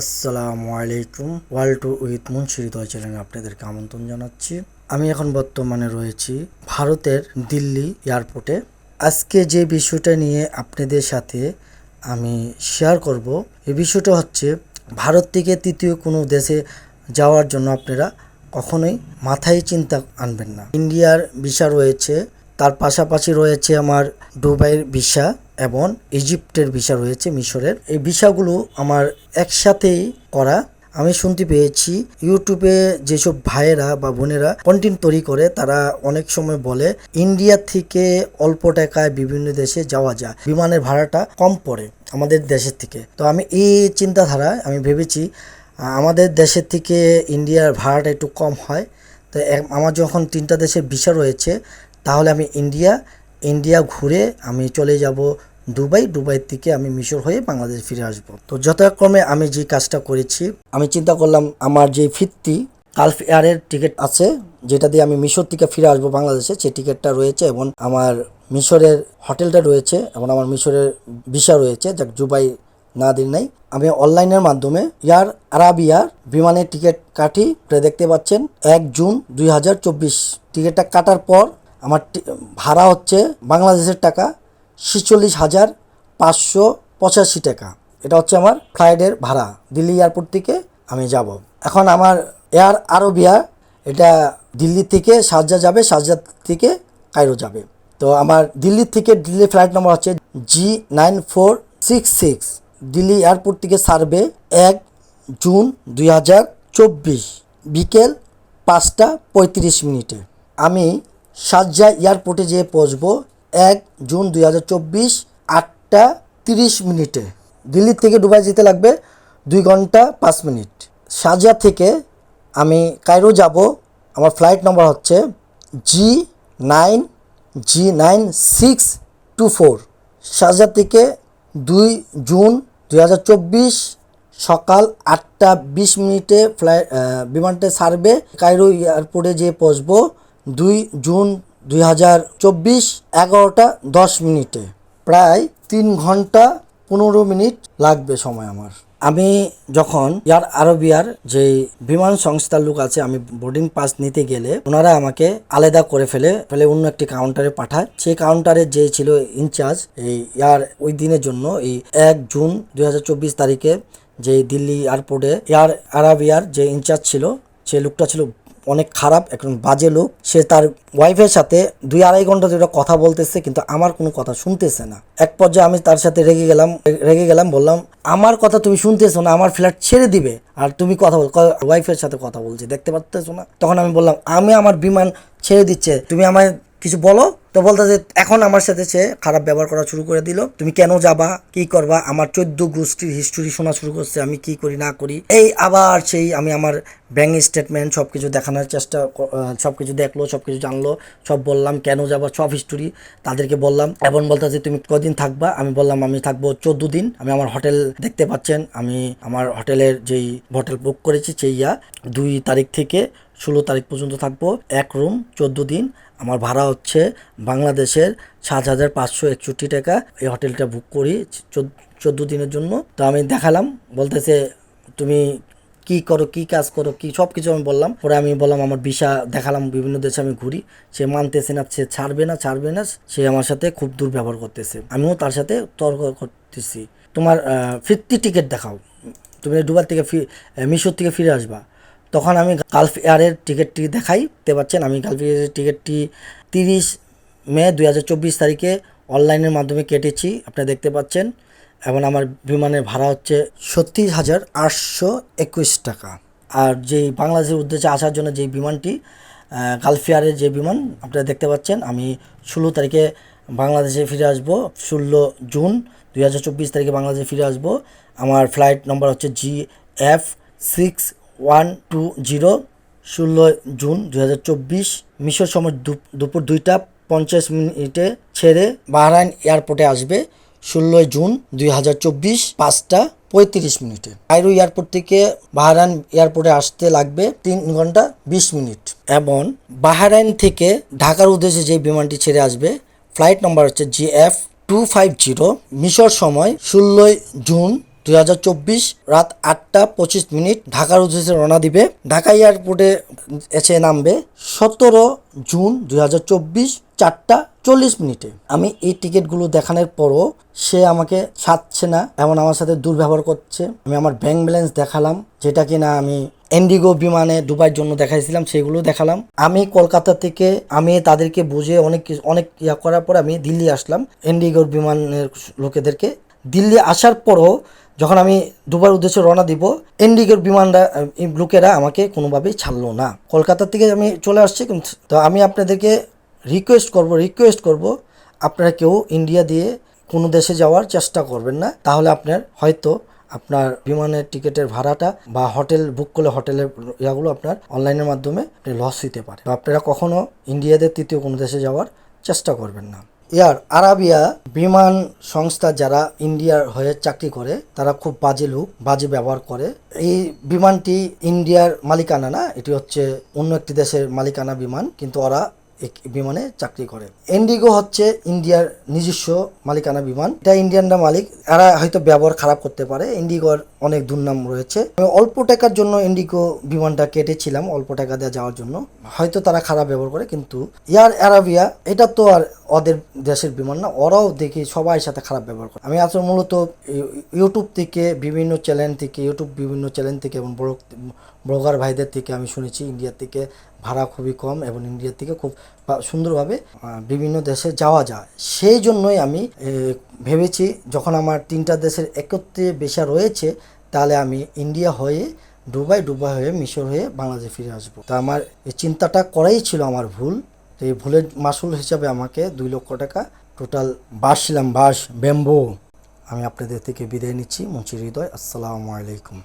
আসসালামু আলাইকুম, world to with মুন্সিহৃদয় চ্যানেলে আপনাদেরকে আমন্ত্রণ জানাচ্ছি। আমি এখন বর্তমানে রয়েছি ভারতের দিল্লি এয়ারপোর্টে। আজকে যে বিষয়টা নিয়ে আপনাদের সাথে আমি শেয়ার করব এই বিষয়টা হচ্ছে ভারত থেকে তৃতীয় কোনো দেশে যাওয়ার জন্য আপনারা কখনোই মাথায় চিন্তা আনবেন না। ইন্ডিয়ার ভিসা রয়েছে তার পাশাপাশি রয়েছে আমার দুবাইয়ের ভিসা এবং ইজিপ্টের ভিসা রয়েছে মিশরের। এই ভিসাগুলো আমার একসাথেই করা। আমি শুনতে পেয়েছি, ইউটিউবে যেসব ভাইয়েরা বা বোনেরা কন্টেন্ট তৈরি করে, তারা অনেক সময় বলে, ইন্ডিয়া থেকে অল্প টাকায় বিভিন্ন দেশে যাওয়া যায়। বিমানের ভাড়াটা কম পড়ে আমাদের দেশের থেকে। তো আমি এই চিন্তাধারায় আমি ভেবেছি, আমাদের দেশের থেকে ইন্ডিয়ার ভাড়াটা একটু কম হয়। তো আমার যখন তিনটা দেশের ভিসা রয়েছে তাহলে আমি ইন্ডিয়া ইন্ডিয়া ঘুরে আমি চলে যাব দুবাই দুবাই থেকে আমি মিশর হয়ে বাংলাদেশ ফিরে আসব। তো যথাক্রমে আমি যে কাজটা করেছি, আমি চিন্তা করলাম আমার যে ফিরতি গালফ এয়ারের টিকিট আছে, যেটা দিয়ে আমি মিশর থেকে ফিরে আসব বাংলাদেশে, সেই টিকিটটা রয়েছে এবং আমার মিশরের হোটেলটা রয়েছে এবং আমার মিশরের ভিসা রয়েছে, যাক দুবাই না দিন নাই। আমি অনলাইনের মাধ্যমে এয়ার আরাবিয়ার বিমানের টিকিট কাটি দেখতে পাচ্ছেন, এক জুন দুই হাজার চব্বিশ। টিকিটটা কাটার পর আমার ভাড়া হচ্ছে বাংলাদেশের টাকা ছেচল্লিশ হাজার পাঁচশো পঁচাশি টাকা। এটা হচ্ছে আমার ফ্লাইটের ভাড়া। দিল্লি এয়ারপোর্ট থেকে আমি যাব। এখন আমার এয়ার আরবিয়া, এটা দিল্লি থেকে সাজা যাবে সাজা থেকে কায়রো যাবে। তো আমার দিল্লি থেকে দিল্লি ফ্লাইট নম্বর হচ্ছে G nine four six six. Delhi airport থেকে সারবে এক জুন দুই হাজার চব্বিশ, বিকেল পাঁচটা পঁয়ত্রিশ মিনিটে। আমি সাজ্জা এয়ারপোর্টে যেয়ে পৌঁছবো এক জুন দুই হাজার চব্বিশ আটটা তিরিশ মিনিটে। দিল্লি থেকে দুবাই যেতে লাগবে দুই ঘণ্টা পাঁচ মিনিট। সাজা থেকে আমি কায়রো যাব। আমার ফ্লাইট নম্বর হচ্ছে G nine G nine six two four. সাজা থেকে দুই জুন দুই হাজার চব্বিশ সকাল আটটা বিশ মিনিটে ফ্লাই বিমানটা ছাড়বে কায়রো এয়ারপোর্টে যেয়ে পৌঁছবো দুই জুন দুই হাজার চব্বিশ এগারোটা দশ মিনিটে। প্রায় তিন ঘণ্টা পনেরো মিনিট লাগবে সময় আমার। আমি যখন এয়ার আরবিয়ার যে বিমান সংস্থার লোক আছে, আমি বোর্ডিং পাস নিতে গেলে ওনারা আমাকে আলাদা করে ফেলে ফেলে অন্য একটি কাউন্টারে পাঠায়। সেই কাউন্টারে যে ছিল ইনচার্জ, এই এয়ার ওই দিনের জন্য, এই এক জুন দুই হাজার চব্বিশ তারিখে যে দিল্লি এয়ারপোর্টে এয়ার আরাবিয়ার যে ইনচার্জ ছিল, সে লোকটা ছিল অনেক খারাপ, একজন বাজে লোক, সে তার ওয়াইফের সাথে দুই আড়াই ঘণ্টা ধরে কথা বলতেছে, কিন্তু আমার কোনো কথা শুনতেছে না। এক পর্যায়ে আমি তার সাথে রেগে গেলাম রেগে গেলাম, বললাম, আমার কথা তুমি শুনতেছো না, আমার ফ্ল্যাট ছেড়ে দিবে। আর তুমি কথা বল ওয়াইফের সাথে কথা বলছি, দেখতে পারতেছো না? তখন আমি বললাম, আমি আমার বিমান ছেড়ে দিচ্ছে, তুমি আমায় কিছু বলো? তো বলতেছে এখন আমার সাথে সে খারাপ ব্যবহার করা শুরু করে দিল। তুমি কেন যাবা? কি করবা? আমার চোদ্দ গোষ্ঠীর হিস্টোরি শোনা শুরু করছে। আমি কি করি, না করি? এই আবার সেই আমি আমার ব্যাংক স্টেটমেন্ট সব কিছু দেখানোর চেষ্টা সব কিছু দেখল সব কিছু জানলো। সব বললাম, কেন যাবা? সব হিস্টোরি তাদেরকে বললাম। এবং বলতেছে তুমি কদিন থাকবা? আমি বললাম, আমি থাকব চোদ্দ দিন। আমি আমার হোটেল দেখতে পাচ্ছেন। আমি আমার হোটেলের যেই হোটেল বুক করেছি, সেই ইয়া। দুই তারিখ থেকে ষোলো তারিখ পর্যন্ত থাকব। এক রুম চোদ্দ দিন। আমার ভাড়া হচ্ছে বাংলাদেশের সাত হাজার পাঁচশো একষট্টি টাকা এই হোটেলটা বুক করি চোদ্দ দিনের জন্য। তো আমি দেখালাম, বলতেছে, তুমি কি করো, কি কাজ করো, কি সব কিছু আমি বললাম। পরে আমি বললাম, আমার ভিসা দেখালাম, বিভিন্ন দেশে আমি ঘুরি। সে মানতেছে না, সে ছাড়বে না ছাড়বে না, সে আমার সাথে খুব দুর্ব্যবহার করতেছে। আমিও তার সাথে তর্ক করতেছি। তোমার ফিফটি টিকিট দেখাও। তুমি দুবার থেকে ফি- মিশর থেকে ফিরে আসবা। তখন আমি গালফ এয়ারের টিকিটটি দেখাই, দেখতে পাচ্ছেন, আমি গালফ এয়ারের টিকিটটি তিরিশ মে দু হাজার চব্বিশ তারিখে অনলাইনের মাধ্যমে কেটেছি আপনারা দেখতে পাচ্ছেন। এবং আমার বিমানের ভাড়া হচ্ছে ছত্রিশ হাজার আটশো একুশ টাকা। আর যেই বাংলাদেশের উদ্দেশ্যে আসার জন্য যেই বিমানটি গালফ এয়ারের যে বিমান আপনারা দেখতে পাচ্ছেন, আমি ষোলো তারিখে বাংলাদেশে ফিরে আসব, ষোলো জুন দুই হাজার চব্বিশ তারিখে বাংলাদেশে ফিরে আসব। আমার ফ্লাইট নম্বর হচ্ছে G F six one two zero, ষোলো জুন দু হাজার চব্বিশ, মিশর সময় দুপুর দুইটা পঞ্চাশ মিনিটে ছেড়ে বাহরাইন এয়ারপোর্টে আসবে ষোলোই জুন দুই হাজার চব্বিশ পাঁচটা পঁয়ত্রিশ মিনিটে। কায়রো এয়ারপোর্ট থেকে বাহরাইন এয়ারপোর্টে আসতে লাগবে তিন ঘণ্টা বিশ মিনিট। এবং বাহরাইন থেকে ঢাকার উদ্দেশ্যে যে বিমানটি ছেড়ে আসবে, ফ্লাইট নম্বর হচ্ছে G F two five zero, মিশর সময় ষোলোই জুন রাত আটটা পঁচিশ মিনিট ঢাকার উদ্দেশ্যে রওনা দিবে। ঢাকা এয়ারপোর্টে এসে নামবে সতেরো জুন দুই চারটা চল্লিশ মিনিটে। আমি এই টিকিটগুলো দেখানোর পরও সে আমাকে ছাড়ছে না, এমন আমার সাথে দুর্ব্যবহার করছে। আমি আমার ব্যাংক ব্যালেন্স দেখালাম, যেটা কিনা আমি এন্ডিগো বিমানে দুবাইয়ের জন্য দেখাইছিলাম, সেগুলো দেখালাম। আমি কলকাতা থেকে, আমি তাদেরকে বুঝে অনেক অনেক ইয়া করার পর আমি দিল্লি আসলাম এন্ডিগোর বিমানের লোকেদেরকে। দিল্লি আসার পরও যখন আমি দুবার উদ্দেশ্যে রওনা দিব এন্ডিগোর বিমানরা লোকেরা আমাকে কোনোভাবেই ছাড়লো না। কলকাতা থেকে আমি চলে আসছি, কিন্তু তো আমি আপনাদেরকে রিকোয়েস্ট করব রিকোয়েস্ট করব, আপনারা কেউ ইন্ডিয়া দিয়ে কোনো দেশে যাওয়ার চেষ্টা করবেন না। তাহলে আপনার হয়তো আপনার বিমানের টিকিটের ভাড়াটা বা হোটেল বুক করলে হোটেলের ইয়াগুলো আপনার অনলাইনের মাধ্যমে লস হইতে পারে আপনারা কখনো ইন্ডিয়াদের তৃতীয় কোনো দেশে যাওয়ার চেষ্টা করবেন না। এয়ার আরাবিয়া বিমান সংস্থা যারা ইন্ডিয়ার হয়ে চাকরি করে, তারা খুব বাজে লোক, বাজে ব্যবহার করে। এই বিমানটি ইন্ডিয়ার মালিকানা না, এটি হচ্ছে অন্য একটি দেশের মালিকানা বিমান, কিন্তু ওরা বিমানে চাকরি করে। ইন্ডিগো হচ্ছে ইন্ডিয়ার নিজস্ব মালিকানা বিমান। এটা ইন্ডিয়ানরা মালিক। এরা হয়তো ব্যবহার খারাপ করতে পারে। ইন্ডিগোর অনেক দুর্নাম রয়েছে। আমি অল্প টাকার জন্য ইন্ডিগো বিমানটা কেটেছিলাম, অল্প টাকা দিয়ে যাওয়ার জন্য। হয়তো তারা খারাপ ব্যবহার করে, কিন্তু এয়ার অ্যারাবিয়া এটা তো আর ওদের দেশের বিমান না। ওরাও দেখি সবাই সাথে খারাপ ব্যবহার করে। আমি আসলে মূলত ইউ- ইউটিউব থেকে বিভিন্ন চ্যানেল থেকে, ইউটিউব বিভিন্ন চ্যানেল থেকে এবং বড় ব্লগার ভাইদের থেকে আমি শুনেছি, ইন্ডিয়ার থেকে ভাড়া খুবই কম এবং ইন্ডিয়ার থেকে খুব সুন্দরভাবে বিভিন্ন দেশে যাওয়া যায়। সেই জন্যই আমি ভেবেছি যখন আমার তিনটা দেশের একত্রে বেশা রয়েছে, তাহলে আমি ইন্ডিয়া হয়ে ডুবাই ডুবাই হয়ে, মিশর হয়ে বাংলাদেশে ফিরে আসব। তা আমার এই চিন্তাটা করাই ছিল আমার ভুল। তো এই ভুলের মাসুল হিসাবে আমাকে দুই লক্ষ টাকা টোটাল বাস ছিলাম বাস ব্যাম্বো আমি আপনাদের থেকে বিদায় নিচ্ছি। মুন্সি হৃদয়, আসসালামু আলাইকুম।